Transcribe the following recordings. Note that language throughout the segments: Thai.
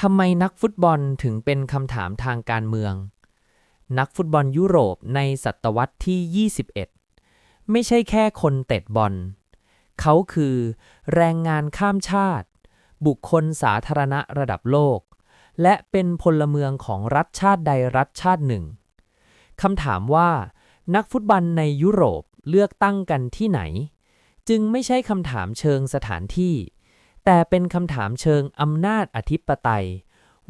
ทำไมนักฟุตบอลถึงเป็นคำถามทางการเมือง นักฟุตบอลยุโรปในศตวรรษที่ 21 ไม่ใช่แค่คนเตะบอล เขาคือแรงงานข้ามชาติ บุคคลสาธารณะระดับโลก และเป็นพลเมืองของรัฐชาติใดรัฐชาติหนึ่งคำถามว่านักฟุตบอลในยุโรปเลือกตั้งกันที่ไหน จึงไม่ใช่คำถามเชิงสถานที่ แต่เป็นคำถามเชิงอำนาจอธิปไตย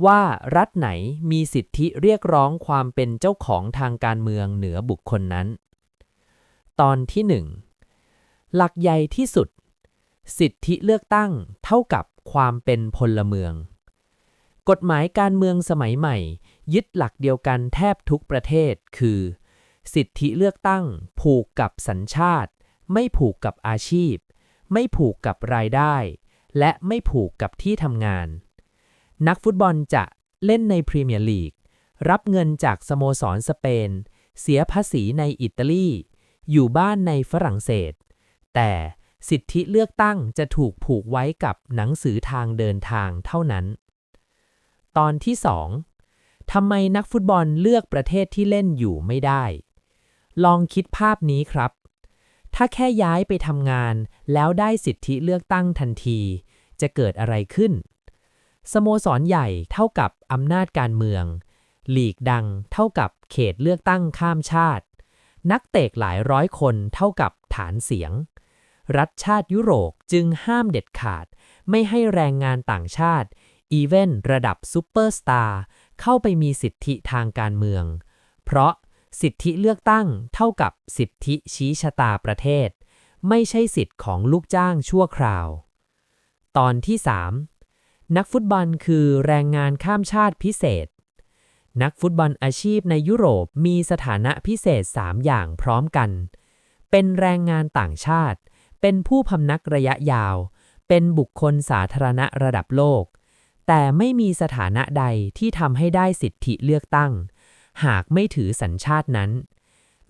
ว่ารัฐไหนมีสิทธิเรียกร้องความเป็นเจ้าของทางการเมืองเหนือบุคคลนั้น ตอนที่หนึ่งหลักใหญ่ที่สุด สิทธิเลือกตั้งเท่ากับความเป็นพลเมือง กฎหมายการเมืองสมัยใหม่ ยึดหลักเดียวกันแทบทุกประเทศ คือ สิทธิเลือกตั้ง ผูกกับสัญชาติ ไม่ผูกกับอาชีพ ไม่ผูกกับรายได้ และไม่ผูกกับที่ทำงาน นักฟุตบอลจะเล่นในพรีเมียร์ลีก รับเงินจากสโมสรสเปน เสียภาษีในอิตาลี อยู่บ้านในฝรั่งเศส แต่สิทธิเลือกตั้งจะถูกผูกไว้กับหนังสือทางเดินทางเท่านั้น ตอนที่ 2. ทำไมนักฟุตบอลเลือกประเทศที่เล่นอยู่ไม่ได้ ลองคิดภาพนี้ครับ ถ้าแค่ย้ายไปทำงานแล้วได้สิทธิเลือกตั้งทันที จะเกิดอะไรขึ้น สโมสรใหญ่เท่ากับอำนาจการเมือง หลีกดังเท่ากับเขตเลือกตั้งข้ามชาติ นักเตะหลายร้อยคนเท่ากับฐานเสียง รัฐชาติยุโรปจึงห้ามเด็ดขาด ไม่ให้แรงงานต่างชาติ อีเวนระดับซูเปอร์สตาร์เข้าไปมีสิทธิทางการเมือง เพราะสิทธิเลือกตั้งเท่ากับสิทธิชี้ชะตาประเทศ ไม่ใช่สิทธิของลูกจ้างชั่วคราว ตอนที่ 3 นักฟุตบอลคือแรงงานข้ามชาติพิเศษ นักฟุตบอลอาชีพในยุโรปมีสถานะพิเศษ 3 อย่างพร้อมกัน เป็นแรงงานต่างชาติ เป็นผู้พำนักระยะยาว เป็นบุคคลสาธารณะระดับโลก แต่ไม่มีสถานะใดที่ทำให้ได้สิทธิเลือกตั้ง หากไม่ถือสัญชาตินั้น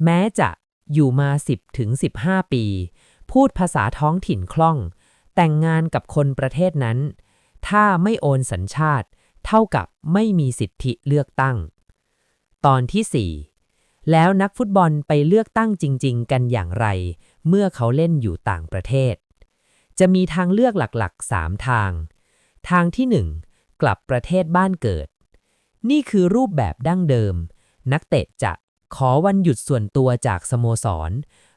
แม้จะอยู่มา 10ถึง15 ปี พูดภาษาท้องถิ่นคล่อง แต่งงานกับคนประเทศนั้น ถ้าไม่โอนสัญชาติ เท่ากับไม่มีสิทธิเลือกตั้ง ตอนที่ 4 แล้วนักฟุตบอลไปเลือกตั้งจริง ๆ กันอย่างไร เมื่อเขาเล่นอยู่ต่างประเทศ จะมีทางเลือกหลักๆ 3 ทาง ทางที่ 1 กลับประเทศบ้านเกิด นี่คือรูปแบบดั้งเดิม นักเตะจะขอวันหยุดส่วนตัวจากสโมสร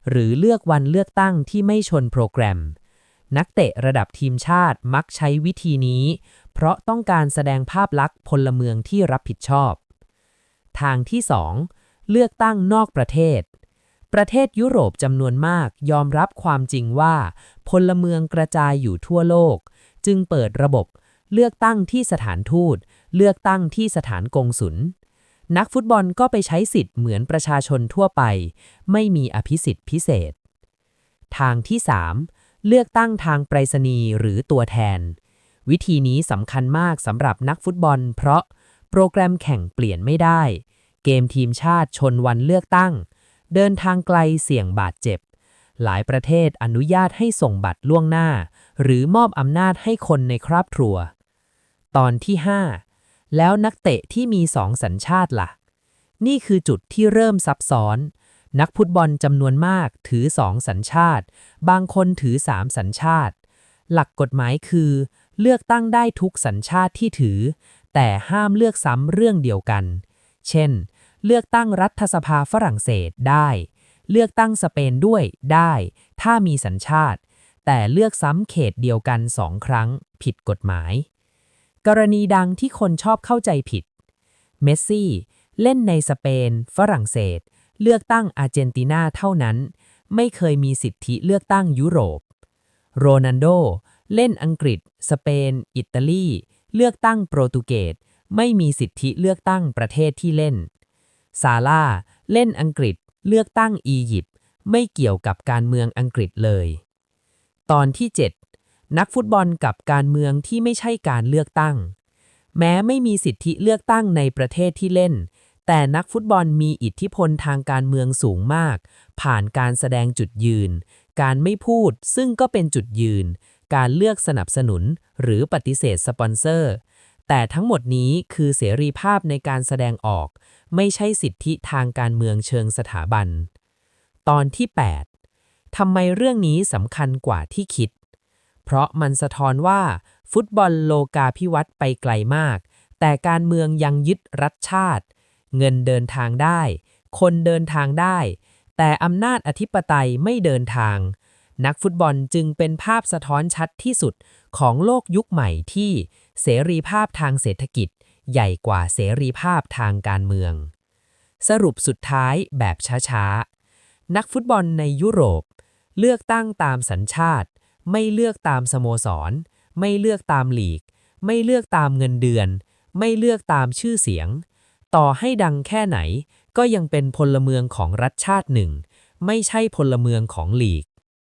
หรือเลือกวันเลือกตั้งที่ไม่ชนโปรแกรม นักเตะระดับทีมชาติมักใช้วิธีนี้ เพราะต้องการแสดงภาพลักษณ์พลเมืองที่รับผิดชอบ ทางที่ 2 เลือกตั้งนอกประเทศ ประเทศยุโรปจำนวนมากยอมรับความจริงว่า พลเมืองกระจายอยู่ทั่วโลก จึงเปิดระบบ เลือกตั้งที่สถานทูต เลือกตั้งที่สถานกงสุลนักฟุตบอลก็ไปใช้สิทธิ์เหมือนประชาชนทั่วไป ไม่มีอภิสิทธิ์พิเศษ ทางที่ 3 เลือกตั้งทางไปรษณีย์หรือตัวแทน วิธีนี้สำคัญมากสำหรับนักฟุตบอล เพราะโปรแกรมแข่งเปลี่ยนไม่ได้ เกมทีมชาติชนวันเลือกตั้ง เดินทางไกลเสี่ยงบาดเจ็บ หลายประเทศอนุญาตให้ส่งบัตรล่วงหน้า หรือมอบอำนาจให้คนในครอบครัว ตอนที่ 5 แล้วนักเตะที่มีสองสัญชาติล่ะ นี่คือจุดที่เริ่มซับซ้อน นักฟุตบอลจำนวนมากถือสองสัญชาติ บางคนถือสามสัญชาติ หลักกฎหมายคือ เลือกตั้งได้ทุกสัญชาติที่ถือ แต่ห้ามเลือกซ้ำเรื่องเดียวกัน เช่น เลือกตั้งรัฐสภาฝรั่งเศสได้ เลือกตั้งสเปนด้วยได้ ถ้ามีสัญชาติ แต่เลือกซ้ำเขตเดียวกันสองครั้ง ผิดกฎหมาย กรณีดังที่คนชอบเข้าใจผิด เมสซี่เล่นในสเปน ฝรั่งเศส เลือกตั้งอาร์เจนตินาเท่านั้น ไม่เคยมีสิทธิเลือกตั้งยุโรป โรนัลโด เล่นอังกฤษ สเปน อิตาลี เลือกตั้งโปรตุเกส ไม่มีสิทธิเลือกตั้งประเทศที่เล่น ซาร่า เล่นอังกฤษ เลือกตั้งอียิปต์ ไม่เกี่ยวกับการเมืองอังกฤษเลย ตอนที่ 7 นักฟุตบอลกับการเมืองที่ไม่ใช่การเลือกตั้ง แม้ไม่มีสิทธิเลือกตั้งในประเทศที่เล่น แต่นักฟุตบอลมีอิทธิพลทางการเมืองสูงมาก ผ่านการแสดงจุดยืน การไม่พูดซึ่งก็เป็นจุดยืน การเลือกสนับสนุนหรือปฏิเสธสปอนเซอร์ แต่ทั้งหมดนี้คือเสรีภาพในการแสดงออก ไม่ใช่สิทธิทางการเมืองเชิงสถาบัน ตอนที่ 8 ทำไมเรื่องนี้สำคัญกว่าที่คิด เพราะมันสะท้อนว่า ฟุตบอลโลกาภิวัตไปไกลมาก แต่การเมืองยังยึดรัฐชาติ เงินเดินทางได้ คนเดินทางได้ แต่อำนาจอธิปไตยไม่เดินทาง นักฟุตบอลจึงเป็นภาพสะท้อนชัดที่สุดของโลกยุคใหม่ที่เสรีภาพทางเศรษฐกิจ ใหญ่กว่าเสรีภาพทางการเมือง สรุปสุดท้ายแบบช้าๆ นักฟุตบอลในยุโรป เลือกตั้งตามสัญชาติ ไม่เลือกตามสโมสร ไม่เลือกตามหลีก ไม่เลือกตามเงินเดือน ไม่เลือกตามชื่อเสียง ต่อให้ดังแค่ไหน ก็ยังเป็นพลเมืองของรัฐชาติหนึ่ง ไม่ใช่พลเมืองของลีก